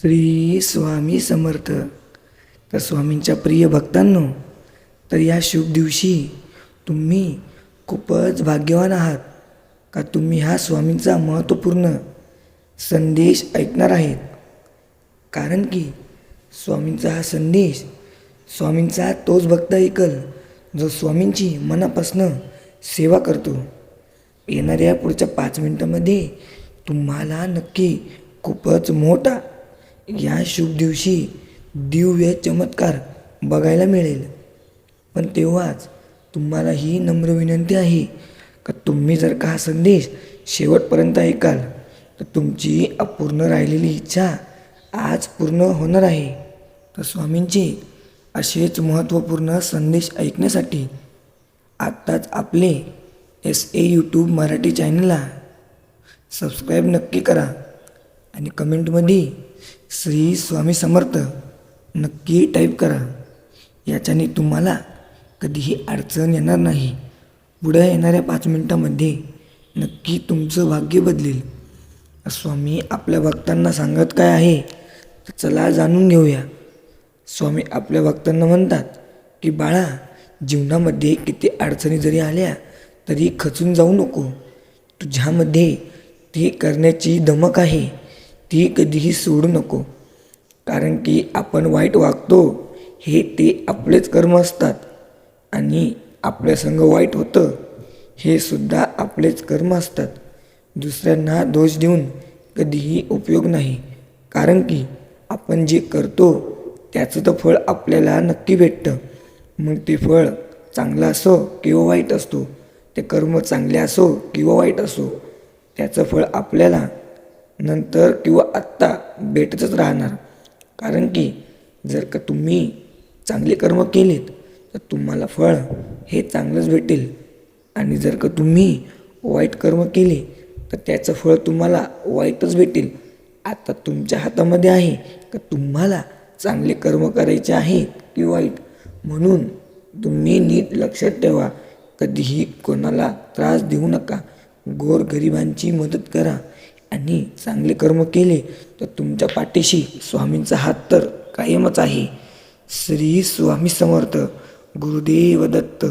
श्री स्वामी समर्थ. तर स्वामींच्या प्रिय भक्तांनो तर या शुभ दिवशी तुम्ही खूपच भाग्यवान आहात का तुम्ही हा स्वामींचा महत्त्वपूर्ण संदेश ऐकणार आहेत? कारण की स्वामींचा हा संदेश स्वामींचा तोच भक्त ऐकल जो स्वामींची मनापासनं सेवा करतो. येणाऱ्या पुढच्या पाच मिनटामध्ये तुम्हाला नक्की खूपच मोठा या शुभ दिवशी दिव्य चमत्कार बघायला मिळेल. पण तेव्हाच तुम्हाला ही नम्र विनंती आहे का तुम्ही जर का हा संदेश शेवटपर्यंत ऐकाल तर तुमची अपूर्ण राहिलेली इच्छा आज पूर्ण होणार आहे. तर स्वामींचे असेच महत्त्वपूर्ण संदेश ऐकण्यासाठी आत्ताच आपले एस ए यूट्यूब मराठी चॅनलला सबस्क्राईब नक्की करा आणि कमेंटमध्ये श्री स्वामी समर्थ नक्की टाईप करा. याच्याने तुम्हाला कधीही अडचण येणार नाही. पुढे येणाऱ्या पाच मिनटामध्ये नक्की तुमचं भाग्य बदलेल. स्वामी आपल्या भक्तांना सांगत काय आहे? तर चला जाणून घेऊया. स्वामी आपल्या भक्तांना म्हणतात की बाळा जीवनामध्ये किती अडचणी जरी आल्या तरी खचून जाऊ नको. तुझ्यामध्ये ते करण्याची धमक आहे. ती कधीही सोडू नको. कारण की आपण वाईट वागतो हे ते आपलेच कर्म असतात. आणि आपल्यासंग वाईट होतं हे सुद्धा आपलेच कर्म असतात. दुसऱ्यांना दोष देऊन कधीही उपयोग नाही. कारण की आपण जे करतो त्याचं तर फळ आपल्याला नक्की भेटतं. मग ते फळ चांगलं असो किंवा वाईट असतो ते कर्म चांगले असो किंवा वाईट असो त्याचं फळ आपल्याला नंतर किंवा आत्ता भेटतच राहणार. कारण की जर का तुम्ही चांगले कर्म केलेत तर तुम्हाला फळ हे चांगलंच भेटेल. आणि जर का तुम्ही वाईट कर्म केले तर त्याचं फळ तुम्हाला वाईटच भेटेल. आता तुमच्या हातामध्ये आहे का तुम्हाला चांगले कर्म करायचे आहे की वाईट? म्हणून तुम्ही नीट लक्षात ठेवा. कधीही कोणाला त्रास देऊ नका. गोरगरिबांची मदत करा. आणि चांगले कर्म केले तर तुमच्या पाठीशी स्वामींचा हात तर कायमच आहे. श्री स्वामी समर्थ गुरुदेव दत्त.